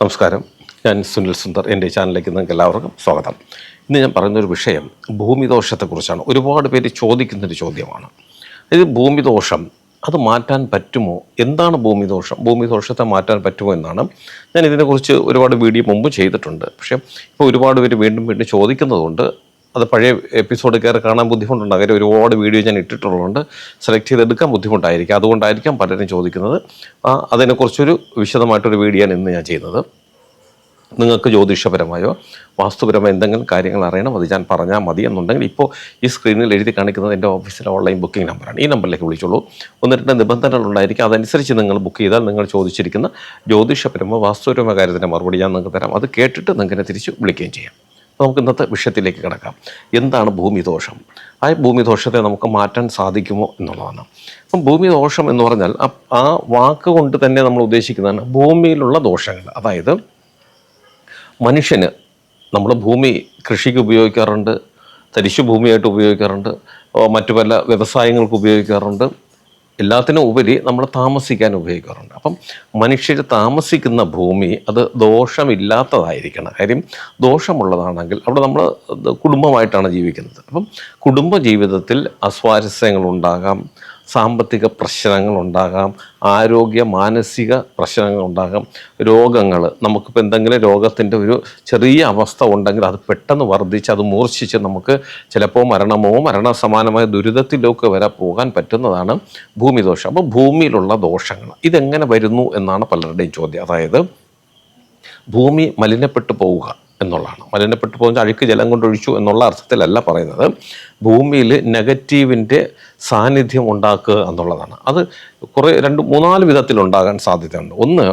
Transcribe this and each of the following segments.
നമസ്കാരം. ഞാൻ സുനിൽ സുന്ദർ. എന്റെ ചാനലിലേക്ക് നിങ്ങൾക്ക് എല്ലാവർക്കും സ്വാഗതം. ഇന്ന് ഞാൻ പറയുന്നൊരു വിഷയം ഭൂമിദോഷത്തെക്കുറിച്ചാണ്. ഒരുപാട് പേര് ചോദിക്കുന്നൊരു ചോദ്യമാണ്. ഇത് ഭൂമിദോഷം അത് മാറ്റാൻ പറ്റുമോ? എന്താണ് ഭൂമിദോഷം? ഭൂമിദോഷത്തെ മാറ്റാൻ പറ്റുമോ എന്നാണ് ഞാൻ ഇതിനെക്കുറിച്ച് ഒരുപാട് വീഡിയോ മുമ്പ് ചെയ്തിട്ടുണ്ട്. പക്ഷേ ഇപ്പോൾ ഒരുപാട് പേര് വീണ്ടും വീണ്ടും ചോദിക്കുന്നതുകൊണ്ട് അത് പഴയ എപ്പിസോഡ് കയറി കാണാൻ ബുദ്ധിമുട്ടുണ്ട്. അങ്ങനെ ഒരുപാട് വീഡിയോ ഞാൻ ഇട്ടിട്ടുള്ളതുകൊണ്ട് സെലക്ട് ചെയ്തെടുക്കാൻ ബുദ്ധിമുട്ടായിരിക്കും. അതുകൊണ്ടായിരിക്കാം പലരും ചോദിക്കുന്നത്. അതിനെക്കുറിച്ചൊരു വിശദമായിട്ടൊരു വീഡിയോ ഇന്ന് ഞാൻ ചെയ്യുന്നത്. നിങ്ങൾക്ക് ജ്യോതിഷപരമായോ വാസ്തുപരമായോ എന്തെങ്കിലും കാര്യങ്ങൾ അറിയണം അത് ഞാൻ പറഞ്ഞാൽ മതി എന്നുണ്ടെങ്കിൽ ഇപ്പോൾ ഈ സ്ക്രീനിൽ എഴുതി കാണിക്കുന്നത് എന്റെ ഓഫീസിലെ ഓൺലൈൻ ബുക്കിംഗ് നമ്പറാണ് ഈ നമ്പറിലേക്ക് വിളിച്ചോളൂ. ഒന്ന് രണ്ട് നിബന്ധനകൾ ഉണ്ടായിരിക്കും. അതനുസരിച്ച് നിങ്ങൾ ബുക്ക് ചെയ്താൽ നിങ്ങൾ ചോദിച്ചിരിക്കുന്ന ജ്യോതിഷപരമോ വാസ്തുപരമോ കാര്യത്തിന്റെ മറുപടി ഞാൻ നിങ്ങൾക്ക് തരാം. അത് കേട്ടിട്ട് നിങ്ങൾക്കിനെ തിരിച്ച് വിളിക്കുകയും ചെയ്യാം. നമുക്ക് ഇന്നത്തെ വിഷയത്തിലേക്ക് കിടക്കാം. എന്താണ് ഭൂമിദോഷം? ആ ഭൂമിദോഷത്തെ നമുക്ക് മാറ്റാൻ സാധിക്കുമോ എന്നുള്ളതാണ്. അപ്പം ഭൂമിദോഷം എന്ന് പറഞ്ഞാൽ ആ- വാക്ക് കൊണ്ട് തന്നെ നമ്മൾ ഉദ്ദേശിക്കുന്നതാണ് ഭൂമിയിലുള്ള ദോഷങ്ങൾ. അതായത് മനുഷ്യന് നമ്മൾ ഭൂമി കൃഷിക്ക് ഉപയോഗിക്കാറുണ്ട് തരിശു ഭൂമിയായിട്ട് ഉപയോഗിക്കാറുണ്ട് മറ്റു പല വ്യവസായങ്ങൾക്ക് ഉപയോഗിക്കാറുണ്ട് എല്ലാത്തിനും ഉപരി നമ്മൾ താമസിക്കാൻ ഉപയോഗിക്കാറുണ്ട്. അപ്പം മനുഷ്യർ താമസിക്കുന്ന ഭൂമി അത് ദോഷമില്ലാത്തതായിരിക്കണം. കാര്യം ദോഷമുള്ളതാണെങ്കിൽ അവിടെ നമ്മൾ കുടുംബമായിട്ടാണ് ജീവിക്കുന്നത്. അപ്പം കുടുംബ ജീവിതത്തിൽ അസ്വാരസ്യങ്ങളുണ്ടാകാം സാമ്പത്തിക പ്രശ്നങ്ങൾ ഉണ്ടാകാം ആരോഗ്യ മാനസിക പ്രശ്നങ്ങൾ ഉണ്ടാകാം രോഗങ്ങൾ. നമുക്കിപ്പോൾ എന്തെങ്കിലും രോഗത്തിന്റെ ഒരു ചെറിയ അവസ്ഥ ഉണ്ടെങ്കിൽ അത് പെട്ടെന്ന് വർദ്ധിച്ച് അത് മൂർച്ഛിച്ച് നമുക്ക് ചിലപ്പോൾ മരണമോ മരണസമാനമായ ദുരിതത്തിലൊക്കെ വരെ പോകാൻ പറ്റുന്നതാണ് ഭൂമി ദോഷം അപ്പോൾ ഭൂമിയിലുള്ള ദോഷങ്ങൾ ഇതെങ്ങനെ വരുന്നു എന്നാണ് പലരുടെയും ചോദ്യം. അതായത് ഭൂമി മലിനപ്പെട്ടു പോവുക. എന്നുള്ളതാണ്. മലിനപ്പെട്ടു പോകുന്ന അഴുക്ക് ജലം കൊണ്ടൊഴിച്ചു എന്നുള്ള അർത്ഥത്തിലല്ല പറയുന്നത്. ഭൂമിയിൽ നെഗറ്റീവിന്റെ സാന്നിധ്യം ഉണ്ടാക്കുക എന്നുള്ളതാണ്. അത് കുറേ രണ്ട് മൂന്നാൽ വിധത്തിലുണ്ടാകാൻ സാധ്യതയുണ്ട്. ഒന്ന്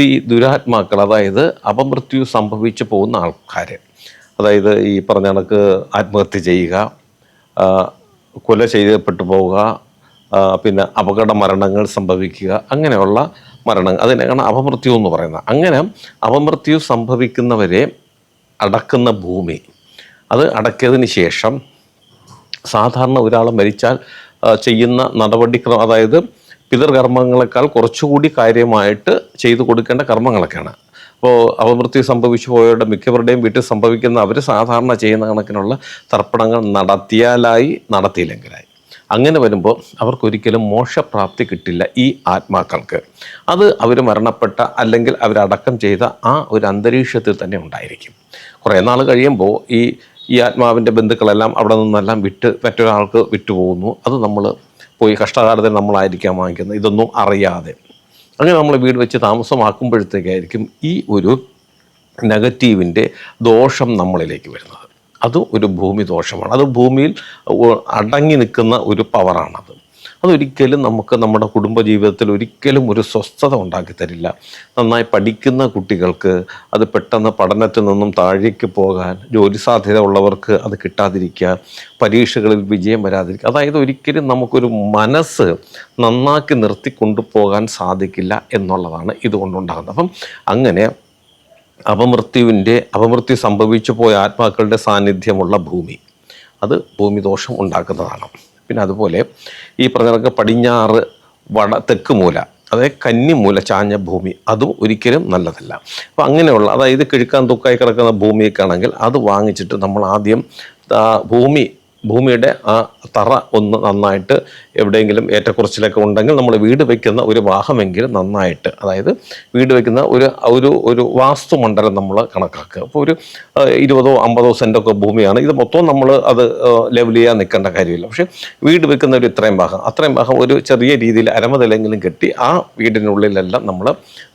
ഈ ദുരാത്മാക്കൾ അതായത് അപമൃത്യു സംഭവിച്ചു പോകുന്ന ആൾക്കാർ അതായത് ഈ പറഞ്ഞ കണക്ക് ആത്മഹത്യ ചെയ്യുക കൊല ചെയ്യപ്പെട്ടു പോവുക പിന്നെ അപകട മരണങ്ങൾ സംഭവിക്കുക അങ്ങനെയുള്ള മരണങ്ങൾ. അതിനെയാണ് അപമൃത്യു എന്ന് പറയുന്നത്. അങ്ങനെ അപമൃത്യു സംഭവിക്കുന്നവരെ അടക്കുന്ന ഭൂമി. അത് അടക്കിയതിന് ശേഷം സാധാരണ ഒരാൾ മരിച്ചാൽ ചെയ്യുന്ന നടപടിക്രമം അതായത് പിതൃകർമ്മങ്ങളെക്കാൾ കുറച്ചുകൂടി കാര്യമായിട്ട് ചെയ്തു കൊടുക്കേണ്ട കർമ്മങ്ങളൊക്കെയാണ്. അപ്പോൾ അപമൃത്യു സംഭവിച്ചു പോയവരുടെ മിക്കവരുടെയും വീട്ടിൽ സംഭവിക്കുന്ന അവർ സാധാരണ ചെയ്യുന്ന കണക്കിനുള്ള തർപ്പണങ്ങൾ നടത്തിയാലായി നടത്തിയില്ലെങ്കിലായി. അങ്ങനെ വരുമ്പോൾ അവർക്കൊരിക്കലും മോക്ഷപ്രാപ്തി കിട്ടില്ല ഈ ആത്മാക്കൾക്ക്. അത് അവർ മരണപ്പെട്ട അല്ലെങ്കിൽ അവരടക്കം ചെയ്ത ആ ഒരു അന്തരീക്ഷത്തിൽ തന്നെ ഉണ്ടായിരിക്കും. കുറേ നാൾ കഴിയുമ്പോൾ ഈ ഈ ആത്മാവിന്റെ ബന്ധുക്കളെല്ലാം അവിടെ നിന്നെല്ലാം വിട്ട് മറ്റൊരാൾക്ക് വിട്ടുപോകുന്നു. അത് നമ്മൾ പോയി കഷ്ടകാലത്തിൽ നമ്മളായിരിക്കാം വാങ്ങിക്കുന്നത്. ഇതൊന്നും അറിയാതെ. അങ്ങനെ നമ്മൾ വീട് വെച്ച് താമസമാക്കുമ്പോഴത്തേക്കായിരിക്കും ഈ ഒരു നെഗറ്റീവിന്റെ ദോഷം നമ്മളിലേക്ക് വരുന്നത്. അത് ഒരു ഭൂമി ദോഷമാണ്. അത് ഭൂമിയിൽ അടങ്ങി നിൽക്കുന്ന ഒരു പവറാണത് അതൊരിക്കലും നമുക്ക് നമ്മുടെ കുടുംബജീവിതത്തിൽ ഒരിക്കലും ഒരു സ്വസ്ഥത ഉണ്ടാക്കി തരില്ല. നന്നായി പഠിക്കുന്ന കുട്ടികൾക്ക് അത് പെട്ടെന്ന് പഠനത്തിൽ നിന്നും താഴേക്ക് പോകാൻ ജോലി സാധ്യത ഉള്ളവർക്ക് അത് കിട്ടാതിരിക്കുക പരീക്ഷകളിൽ വിജയം വരാതിരിക്കുക. അതായത് ഒരിക്കലും നമുക്കൊരു മനസ്സ് നന്നാക്കി നിർത്തി കൊണ്ടുപോകാൻ സാധിക്കില്ല എന്നുള്ളതാണ് ഇതുകൊണ്ടുണ്ടാകുന്നത്. അപ്പം അങ്ങനെ അപമൃത്യുവിന്റെ അപമൃത്യു സംഭവിച്ചു പോയ ആത്മാക്കളുടെ സാന്നിധ്യമുള്ള ഭൂമി. അത് ഭൂമിദോഷം ഉണ്ടാക്കുന്നതാണ്. പിന്നെ അതുപോലെ ഈ പറഞ്ഞ പടിഞ്ഞാറ് വട തെക്ക് മൂല അതായത് കന്നിമൂല ചാഞ്ഞ ഭൂമി അതും ഒരിക്കലും നല്ലതല്ല. അപ്പം അങ്ങനെയുള്ള അതായത് കിഴുക്കാൻ തുക്കായി കിടക്കുന്ന ഭൂമിയൊക്കെ ആണെങ്കിൽ അത് വാങ്ങിച്ചിട്ട് നമ്മൾ ആദ്യം ഭൂമി ഭൂമിയുടെ ആ തറ ഒന്ന് നന്നായിട്ട് എവിടെയെങ്കിലും ഏറ്റക്കുറച്ചിലൊക്കെ ഉണ്ടെങ്കിൽ നമ്മൾ വീട് വയ്ക്കുന്ന ഒരു വാഹമെങ്കിലും നന്നായിട്ട് അതായത് വീട് വയ്ക്കുന്ന ഒരു ഒരു ഒരു വാസ്തുമണ്ഡലം നമ്മൾ കണക്കാക്കുക. അപ്പോൾ ഒരു ഇരുപതോ അമ്പതോ സെന്റൊക്കെ ഭൂമിയാണ്. ഇത് മൊത്തം നമ്മൾ അത് ലെവൽ ചെയ്യാൻ നിൽക്കേണ്ട കാര്യമില്ല. പക്ഷേ വീട് വെക്കുന്ന ഒരു ഇത്രയും ഭാഗം അത്രയും ഭാഗം ഒരു ചെറിയ രീതിയിൽ അരമതലെങ്കിലും കെട്ടി ആ വീടിനുള്ളിലെല്ലാം നമ്മൾ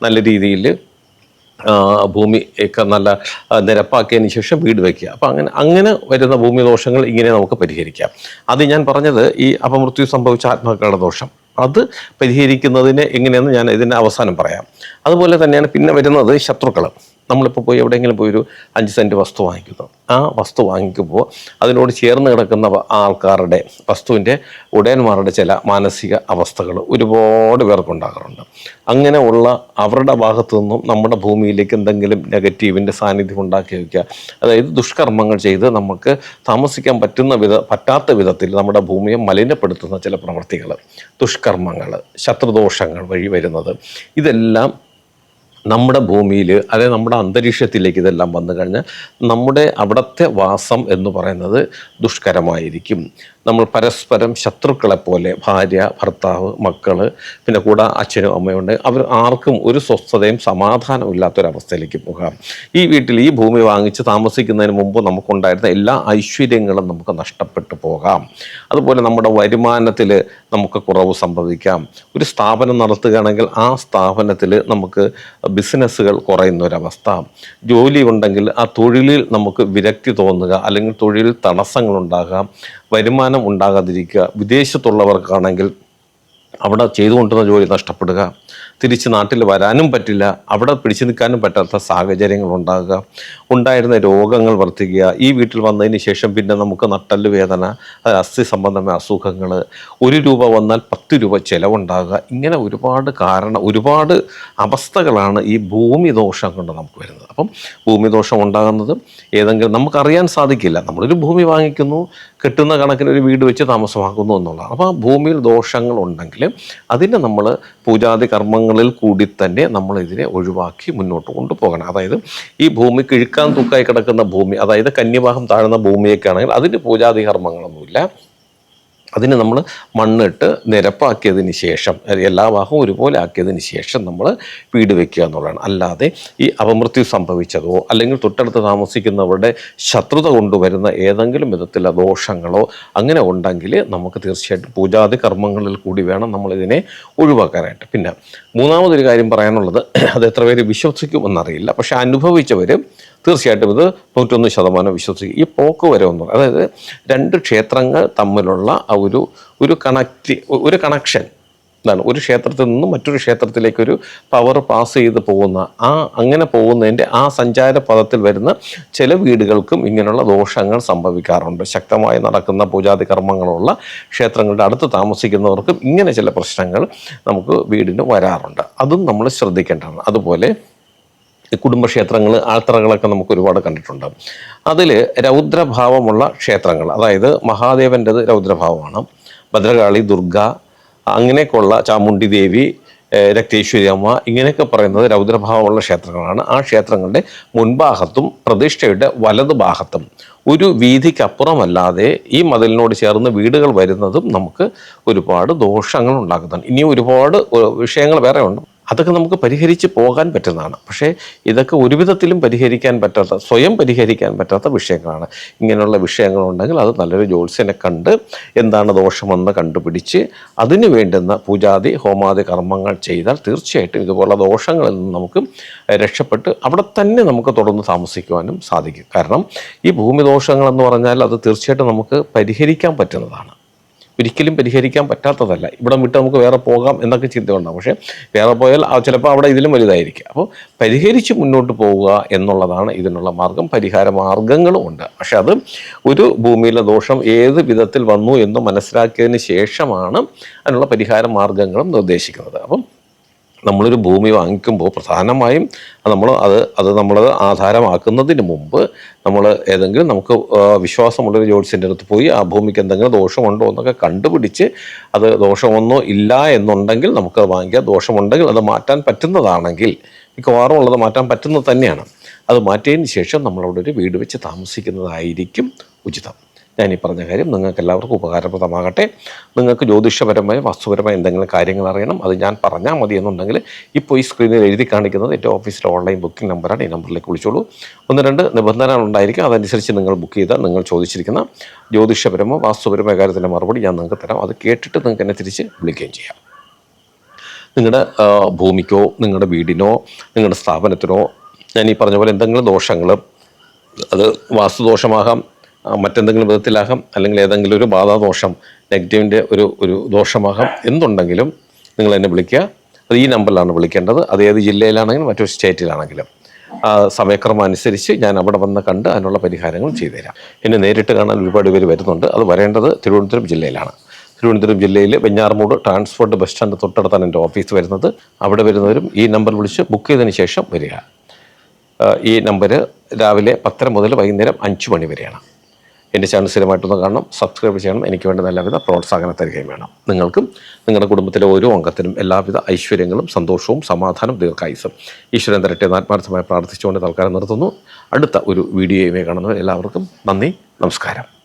നല്ല രീതിയിൽ ഭൂമി ഒക്കെ നല്ല നിരപ്പാക്കിയതിന് ശേഷം വീട് വയ്ക്കുക അപ്പം അങ്ങനെ അങ്ങനെ വരുന്ന ഭൂമി ദോഷങ്ങൾ ഇങ്ങനെ നമുക്ക് പരിഹരിക്കാം. അത് ഞാൻ പറഞ്ഞത് ഈ അപമൃത്യു സംഭവിച്ച ആത്മഹത്യയുടെ ദോഷം. അത് പരിഹരിക്കുന്നതിന് എങ്ങനെയെന്ന് ഞാൻ ഇതിന്റെ അവസാനം പറയാം. അതുപോലെ തന്നെയാണ് പിന്നെ വരുന്നത് ശത്രുക്കൾ നമ്മളിപ്പോൾ പോയി എവിടെയെങ്കിലും പോയി ഒരു അഞ്ച് സെന്റ് വസ്തു വാങ്ങിക്കുന്നു. ആ വസ്തു വാങ്ങിക്കുമ്പോൾ അതിനോട് ചേർന്ന് കിടക്കുന്ന ആൾക്കാരുടെ വസ്തുവിന്റെ ഉടയന്മാരുടെ ചില മാനസിക അവസ്ഥകൾ ഒരുപാട് പേർക്കുണ്ടാകാറുണ്ട്. അങ്ങനെ ഉള്ള അവരുടെ ഭാഗത്തു നിന്നും നമ്മുടെ ഭൂമിയിലേക്ക് എന്തെങ്കിലും നെഗറ്റീവിന്റെ സാന്നിധ്യം ഉണ്ടാക്കി വയ്ക്കുക അതായത് ദുഷ്കർമ്മങ്ങൾ ചെയ്ത് നമുക്ക് താമസിക്കാൻ പറ്റുന്ന വിധ പറ്റാത്ത വിധത്തിൽ നമ്മുടെ ഭൂമിയെ മലിനപ്പെടുത്തുന്ന ചില പ്രവൃത്തികൾ ദുഷ്കർമ്മങ്ങൾ ശത്രുദോഷങ്ങൾ വഴി വരുന്നത്. ഇതെല്ലാം നമ്മുടെ ഭൂമിയിൽ അതായത് നമ്മുടെ അന്തരീക്ഷത്തിലേക്ക് ഇതെല്ലാം വന്നു കഴിഞ്ഞാൽ നമ്മുടെ അവിടുത്തെ വാസം എന്ന് പറയുന്നത് ദുഷ്കരമായിരിക്കും. നമ്മൾ പരസ്പരം ശത്രുക്കളെ പോലെ ഭാര്യ ഭർത്താവ് മക്കൾ പിന്നെ കൂടെ അച്ഛനും അമ്മയുണ്ട് അവർ ആർക്കും ഒരു സ്വസ്ഥതയും സമാധാനവും ഇല്ലാത്തൊരവസ്ഥയിലേക്ക് പോകാം. ഈ വീട്ടിൽ ഈ ഭൂമി വാങ്ങിച്ച് താമസിക്കുന്നതിന് മുമ്പ് നമുക്കുണ്ടായിരുന്ന എല്ലാ ഐശ്വര്യങ്ങളും നമുക്ക് നഷ്ടപ്പെട്ടു പോകാം. അതുപോലെ നമ്മുടെ വരുമാനത്തിൽ നമുക്ക് കുറവ് സംഭവിക്കാം. ഒരു സ്ഥാപനം നടത്തുകയാണെങ്കിൽ ആ സ്ഥാപനത്തിൽ നമുക്ക് ബിസിനസ്സുകൾ കുറയുന്ന ഒരവസ്ഥ ജോലി ഉണ്ടെങ്കിൽ ആ തൊഴിലിൽ നമുക്ക് വിരക്തി തോന്നുക അല്ലെങ്കിൽ തൊഴിലിൽ തടസ്സങ്ങളുണ്ടാകാം വരുമാനം ഉണ്ടാകാതിരിക്കുക. വിദേശത്തുള്ളവർക്കാണെങ്കിൽ അവിടെ ചെയ്തുകൊണ്ടിരുന്ന ജോലി നഷ്ടപ്പെടുക. തിരിച്ച് നാട്ടിൽ വരാനും പറ്റില്ല. അവിടെ പിടിച്ചു നിൽക്കാനും പറ്റാത്ത സാഹചര്യങ്ങൾ ഉണ്ടാകുക. ഉണ്ടായിരുന്ന രോഗങ്ങൾ വർദ്ധിക്കുക. ഈ വീട്ടിൽ വന്നതിന് ശേഷം പിന്നെ നമുക്ക് നട്ടൽ വേദന അസ്ഥി സംബന്ധമായ അസുഖങ്ങൾ ഒരു രൂപ വന്നാൽ പത്ത് രൂപ ചിലവുണ്ടാകുക. ഇങ്ങനെ ഒരുപാട് കാരണം ഒരുപാട് അവസ്ഥകളാണ് ഈ ഭൂമി ദോഷം കൊണ്ട് നമുക്ക് വരുന്നത്. അപ്പം ഭൂമി ദോഷം ഉണ്ടാകുന്നത് ഏതെങ്കിലും നമുക്കറിയാൻ സാധിക്കില്ല. നമ്മളൊരു ഭൂമി വാങ്ങിക്കുന്നു കെട്ടുന്ന കണക്കിന് ഒരു വീട് വെച്ച് താമസമാക്കുന്നു എന്നുള്ളതാണ്. അപ്പോൾ ഭൂമിയിൽ ദോഷങ്ങൾ ഉണ്ടെങ്കിൽ അതിനെ നമ്മൾ പൂജാതി കർമ്മങ്ങളിൽ കൂടി തന്നെ നമ്മൾ ഇതിനെ ഒഴിവാക്കി മുന്നോട്ട് കൊണ്ടുപോകണം. അതായത് ഈ ഭൂമി കിഴുക്കാൻ തൂക്കായി കിടക്കുന്ന ഭൂമി അതായത് കന്യഭാഗം താഴ്ന്ന ഭൂമിയൊക്കെ ആണെങ്കിൽ അതിന് പൂജാതി കർമ്മങ്ങളൊന്നുമില്ല. അതിന് നമ്മൾ മണ്ണിട്ട് നിരപ്പാക്കിയതിന് ശേഷം എല്ലാ ഭാഗവും ഒരുപോലെ ആക്കിയതിന് ശേഷം നമ്മൾ വീട് വെക്കുക എന്നുള്ളതാണ്. അല്ലാതെ ഈ അപമൃത്യു സംഭവിച്ചതോ അല്ലെങ്കിൽ തൊട്ടടുത്ത് താമസിക്കുന്നവരുടെ ശത്രുത കൊണ്ടുവരുന്ന ഏതെങ്കിലും വിധത്തിലുള്ള ദോഷങ്ങളോ അങ്ങനെ ഉണ്ടെങ്കിൽ നമുക്ക് തീർച്ചയായിട്ടും പൂജാതി കർമ്മങ്ങളിൽ കൂടി വേണം നമ്മളിതിനെ ഒഴിവാക്കാനായിട്ട്. പിന്നെ മൂന്നാമതൊരു കാര്യം പറയാനുള്ളത് അത് എത്ര പേര് വിശ്വസിക്കുമെന്നറിയില്ല പക്ഷെ അനുഭവിച്ചവർ തീർച്ചയായിട്ടും ഇത് നൂറ്റൊന്ന് ശതമാനം വിശ്വസിക്കും. ഈ പോക്ക് വരെ ഒന്നും അതായത് രണ്ട് ക്ഷേത്രങ്ങൾ തമ്മിലുള്ള ആ ഒരു ഒരു കണക്റ്റ് ഒരു കണക്ഷൻ എന്താണ് ഒരു ക്ഷേത്രത്തിൽ നിന്നും മറ്റൊരു ക്ഷേത്രത്തിലേക്ക് ഒരു പവർ പാസ് ചെയ്ത് പോകുന്ന ആ അങ്ങനെ പോകുന്നതിന്റെ ആ സഞ്ചാര പദത്തിൽ വരുന്ന ചില വീടുകൾക്കും ഇങ്ങനെയുള്ള ദോഷങ്ങൾ സംഭവിക്കാറുണ്ട്. ശക്തമായി നടക്കുന്ന പൂജാതി കർമ്മങ്ങളുള്ള ക്ഷേത്രങ്ങളുടെ അടുത്ത് താമസിക്കുന്നവർക്കും ഇങ്ങനെ ചില പ്രശ്നങ്ങൾ നമുക്ക് വീടിന് വരാറുണ്ട്. അതും നമ്മൾ ശ്രദ്ധിക്കേണ്ടതാണ്. അതുപോലെ കുടുംബക്ഷേത്രങ്ങൾ ആൾത്തറകളൊക്കെ നമുക്ക് ഒരുപാട് കണ്ടിട്ടുണ്ട് അതിൽ രൗദ്രഭാവമുള്ള ക്ഷേത്രങ്ങൾ അതായത് മഹാദേവന്റെത് രൗദ്രഭാവമാണ്. ഭദ്രകാളി ദുർഗ അങ്ങനെയൊക്കെയുള്ള ചാമുണ്ഡി ദേവി രക്തേശ്വരി അമ്മ ഇങ്ങനെയൊക്കെ പറയുന്നത് രൗദ്രഭാവമുള്ള ക്ഷേത്രങ്ങളാണ്. ആ ക്ഷേത്രങ്ങളുടെ മുൻഭാഗത്തും പ്രതിഷ്ഠയുടെ വലതുഭാഗത്തും ഒരു വീതിക്കപ്പുറമല്ലാതെ ഈ മതിലിനോട് ചേർന്ന് വീടുകൾ വരുന്നതും നമുക്ക് ഒരുപാട് ദോഷങ്ങൾ ഉണ്ടാക്കുന്നുണ്ട് ഇനിയും ഒരുപാട് വിഷയങ്ങൾ വേറെ ഉണ്ട് അതൊക്കെ നമുക്ക് പരിഹരിച്ച് പോകാൻ പറ്റുന്നതാണ്. പക്ഷേ ഇതൊക്കെ ഒരുവിധത്തിലും പരിഹരിക്കാൻ പറ്റാത്ത സ്വയം പരിഹരിക്കാൻ പറ്റാത്ത വിഷയങ്ങളാണ്. ഇങ്ങനെയുള്ള വിഷയങ്ങളുണ്ടെങ്കിൽ അത് നല്ലൊരു ജ്യോത്സ്യനെ കണ്ട് എന്താണ് ദോഷമെന്ന് കണ്ടുപിടിച്ച് അതിന് വേണ്ടുന്ന പൂജാതി ഹോമാദി കർമ്മങ്ങൾ ചെയ്താൽ തീർച്ചയായിട്ടും ഇതുപോലുള്ള ദോഷങ്ങളിൽ നിന്ന് നമുക്ക് രക്ഷപ്പെട്ട് അവിടെ തന്നെ നമുക്ക് തുടർന്ന് താമസിക്കുവാനും സാധിക്കും. കാരണം ഈ ഭൂമി ദോഷങ്ങളെന്ന് പറഞ്ഞാൽ അത് തീർച്ചയായിട്ടും നമുക്ക് പരിഹരിക്കാൻ പറ്റുന്നതാണ്. ഒരിക്കലും പരിഹരിക്കാൻ പറ്റാത്തതല്ല. ഇവിടെ വിട്ട് നമുക്ക് വേറെ പോകാം എന്നൊക്കെ ചിന്തയുണ്ടാകും പക്ഷേ വേറെ പോയാൽ ചിലപ്പോൾ അവിടെ ഇതിലും വലുതായിരിക്കും. അപ്പോൾ പരിഹരിച്ച് മുന്നോട്ട് പോവുക എന്നുള്ളതാണ് ഇതിനുള്ള മാർഗം. പരിഹാര മാർഗങ്ങളും ഉണ്ട്. പക്ഷെ അത് ഒരു ഭൂമിയിലെ ദോഷം ഏത് വിധത്തിൽ വന്നു എന്ന് മനസ്സിലാക്കിയതിന് ശേഷമാണ് അതിനുള്ള പരിഹാര മാർഗങ്ങളും നിർദ്ദേശിക്കുന്നത്. അപ്പം നമ്മളൊരു ഭൂമി വാങ്ങിക്കുമ്പോൾ പ്രധാനമായും നമ്മൾ അത് അത് നമ്മൾ ആധാരമാക്കുന്നതിന് മുമ്പ് നമ്മൾ ഏതെങ്കിലും നമുക്ക് വിശ്വാസമുള്ളൊരു ജ്യോത്സ്യന്റെ അടുത്ത് പോയി ആ ഭൂമിക്ക് എന്തെങ്കിലും ദോഷമുണ്ടോ എന്നൊക്കെ കണ്ടുപിടിച്ച് അത് ദോഷമൊന്നും ഇല്ല എന്നുണ്ടെങ്കിൽ നമുക്ക് വാങ്ങിക്കാം. ദോഷമുണ്ടെങ്കിൽ അത് മാറ്റാൻ പറ്റുന്നതാണെങ്കിൽ മിക്കവാറും ഉള്ളത് മാറ്റാൻ പറ്റുന്നത് തന്നെയാണ്. അത് മാറ്റിയതിന് ശേഷം നമ്മളവിടെ ഒരു വീട് വെച്ച് താമസിക്കുന്നതായിരിക്കും ഉചിതം. ഞാൻ ഈ പറഞ്ഞ കാര്യം നിങ്ങൾക്ക് എല്ലാവർക്കും ഉപകാരപ്രദമാകട്ടെ. നിങ്ങൾക്ക് ജ്യോതിഷപരമായ വസ്തുപരമായ എന്തെങ്കിലും കാര്യങ്ങൾ അറിയണം അത് ഞാൻ പറഞ്ഞാൽ മതി എന്നുണ്ടെങ്കിൽ ഇപ്പോൾ ഈ സ്ക്രീനിൽ എഴുതി കാണിക്കുന്നത് എന്റെ ഓഫീസിലെ ഓൺലൈൻ ബുക്കിംഗ് നമ്പറാണ് ഈ നമ്പറിലേക്ക് വിളിച്ചോളൂ. ഒന്ന് രണ്ട് നിബന്ധനകൾ ഉണ്ടായിരിക്കും. അതനുസരിച്ച് നിങ്ങൾ ബുക്ക് ചെയ്താൽ നിങ്ങൾ ചോദിച്ചിരിക്കുന്ന ജ്യോതിഷപരമോ വാസ്തുപരമോ കാര്യത്തിന്റെ മറുപടി ഞാൻ നിങ്ങൾക്ക് തരാം. അത് കേട്ടിട്ട് നിങ്ങൾക്ക് എന്നെ തിരിച്ച് വിളിക്കുകയും ചെയ്യാം. നിങ്ങളുടെ ഭൂമിക്കോ നിങ്ങളുടെ വീടിനോ നിങ്ങളുടെ സ്ഥാപനത്തിനോ ഞാൻ ഈ പറഞ്ഞ പോലെ എന്തെങ്കിലും ദോഷങ്ങൾ അത് വാസ്തുദോഷമാകാം മറ്റെന്തെങ്കിലും വിധത്തിലാകാം അല്ലെങ്കിൽ ഏതെങ്കിലും ഒരു ബാധാദോഷം നെഗറ്റീവിന്റെ ഒരു ഒരു ദോഷമാകാം എന്തുണ്ടെങ്കിലും നിങ്ങൾ എന്നെ വിളിക്കുക. അത് ഈ നമ്പറിലാണ് വിളിക്കേണ്ടത്. അത് ഏത് ജില്ലയിലാണെങ്കിലും മറ്റൊരു സ്റ്റേറ്റിലാണെങ്കിലും. സമയക്രമം അനുസരിച്ച് ഞാൻ അവിടെ വന്ന് കണ്ട് അതിനുള്ള പരിഹാരങ്ങൾ ചെയ്തുതരാം. എന്നെ നേരിട്ട് കാണാൻ ഒരുപാട് പേര് വരുന്നുണ്ട്. അത് വരേണ്ടത് തിരുവനന്തപുരം ജില്ലയിലാണ്. തിരുവനന്തപുരം ജില്ലയിൽ വെഞ്ഞാറമൂട് ട്രാൻസ്പോർട്ട് ബസ് സ്റ്റാൻഡ് തൊട്ടടുത്താണ് എന്റെ ഓഫീസ് വരുന്നത്. അവിടെ വരുന്നവരും ഈ നമ്പർ വിളിച്ച് ബുക്ക് ചെയ്തതിന് ശേഷം വരിക. ഈ നമ്പർ രാവിലെ പത്തര മുതൽ വൈകുന്നേരം അഞ്ച് മണി വരെയാണ്. എന്റെ ചാനൽ സ്ഥിരമായിട്ടൊന്ന് കാണണം സബ്സ്ക്രൈബ് ചെയ്യണം എനിക്ക് വേണ്ട എല്ലാവിധ പ്രോത്സാഹനം തരികയും വേണം. നിങ്ങൾക്കും നിങ്ങളുടെ കുടുംബത്തിലെ ഓരോ അംഗത്തിനും എല്ലാവിധ ഐശ്വര്യങ്ങളും സന്തോഷവും സമാധാനവും ദീർഘായുസും ഈശ്വരൻ തരട്ടെ ആത്മാർത്ഥമായി പ്രാർത്ഥിച്ചുകൊണ്ട് തൽക്കാലം നിർത്തുന്നു. അടുത്ത ഒരു വീഡിയോയുമായി കാണുന്നവർ എല്ലാവർക്കും നന്ദി നമസ്കാരം.